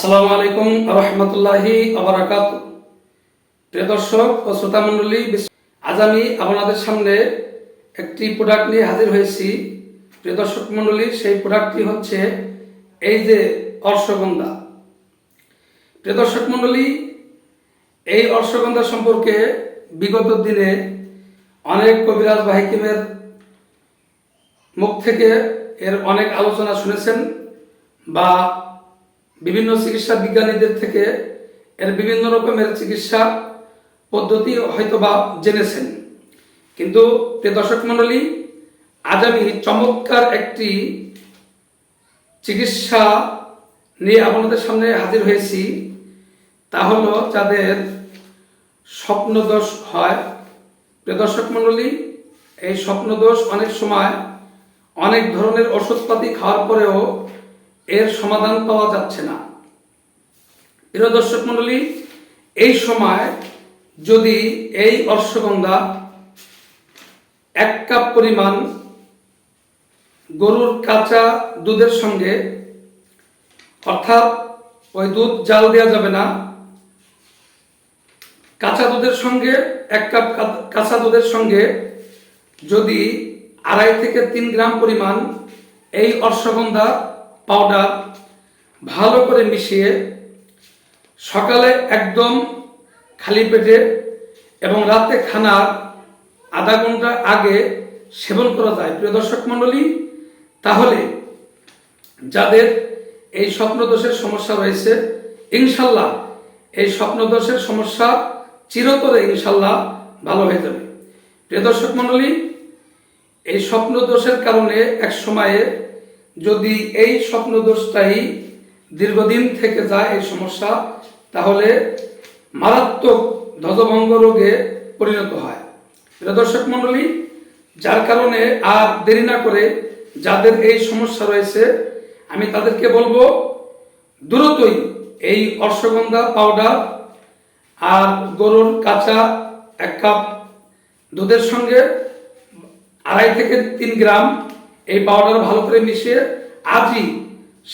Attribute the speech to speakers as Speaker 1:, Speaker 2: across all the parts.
Speaker 1: আসসালামু আলাইকুম রহমতুল্লাহি আবরাকাত প্রিয় দর্শক ও শ্রোতা মণ্ডলী আজ আমি আপনাদের সামনে একটি প্রোডাক্ট নিয়ে হাজির হয়েছি। প্রিয় দর্শক মণ্ডলী সেই প্রোডাক্টটি হচ্ছে এই যে অর্শগন্ধা। প্রিয় দর্শক মণ্ডলী এই অর্শগন্ধা সম্পর্কে বিগত দিনে অনেক কবিরাজ বা হাকিমের মুখ থেকে এর অনেক আলোচনা শুনেছেন বা বিভিন্ন চিকিৎসা বিজ্ঞানীদের থেকে এর বিভিন্ন রকমের চিকিৎসা পদ্ধতি হয়তোবা জেনেছেন। কিন্তু দর্শক মণ্ডলী, আজ আমি চমৎকার একটি চিকিৎসা নিয়ে আপনাদের সামনে হাজির হয়েছি। তা হলো যাদের স্বপ্নদোষ হয়। প্রিয় দর্শক এই স্বপ্নদোষ অনেক সময় অনেক ধরনের ওষুধপাতি খাওয়ার পরেও এর সমাধান পাওয়া যাচ্ছে না। প্রিয় দর্শক মণ্ডলী এই সময় যদি এই অর্শগন্ধা এক কাপ পরিমাণ গরুর কাঁচা দুধের সঙ্গে, অর্থাৎ ওই দুধ জাল দেওয়া যাবে না, কাঁচা দুধের সঙ্গে, এক কাপ কাঁচা দুধের সঙ্গে যদি আড়াই থেকে তিন গ্রাম পরিমাণ এই অর্শগন্ধা পাউডার ভালো করে মিশিয়ে সকালে একদম খালি পেটে এবং রাতে খানার আধা ঘণ্টা আগে সেবন করা যায়। প্রিয় দর্শক মণ্ডলী, তাহলে যাদের এই স্বপ্নদোষের সমস্যা রয়েছে, ইনশাল্লাহ এই স্বপ্নদোষের সমস্যা চিরতরে ইনশাল্লাহ ভালো হয়ে যাবে। প্রিয় দর্শক মণ্ডলী, এই স্বপ্নদোষের কারণে এক সময়ে যদি এই স্বপ্ন দোষটাই দীর্ঘদিন থেকে যায় এই সমস্যা, তাহলে মারাত্মক ধ্বজভঙ্গ রোগে পরিণত হয়। প্রিয় দর্শক মণ্ডলী, যার কারণে আর দেরি না করে যাদের এই সমস্যা রয়েছে, আমি তাদেরকে বলব, দ্রুতই এই অশ্বগন্ধা পাউডার আর গরুর কাঁচা এক কাপ দুধের সঙ্গে আড়াই থেকে তিন গ্রাম এই পাউডার ভালো করে মিশিয়ে আজই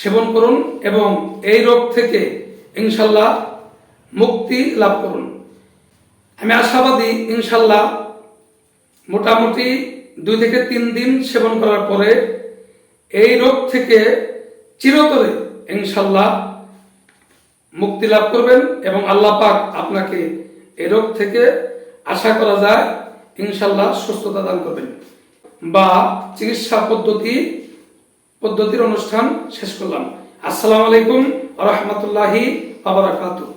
Speaker 1: সেবন করুন এবং এই রোগ থেকে ইনশাল্লাহ মুক্তি লাভ করুন। আমি আশাবাদী, ইনশাল্লাহ মোটামুটি দুই থেকে তিন দিন সেবন করার পরে এই রোগ থেকে চিরতরে ইনশাল্লাহ মুক্তি লাভ করবেন এবং আল্লাহ পাক আপনাকে এই রোগ থেকে আশা করা যায়, ইনশাল্লাহ সুস্থতা দান করবেন। বা চিকিৎসা পদ্ধতি পদ্ধতির অনুষ্ঠান শেষ করলাম। আসসালামু আলাইকুম রহমতুল্লাহি আবরাকাতুহ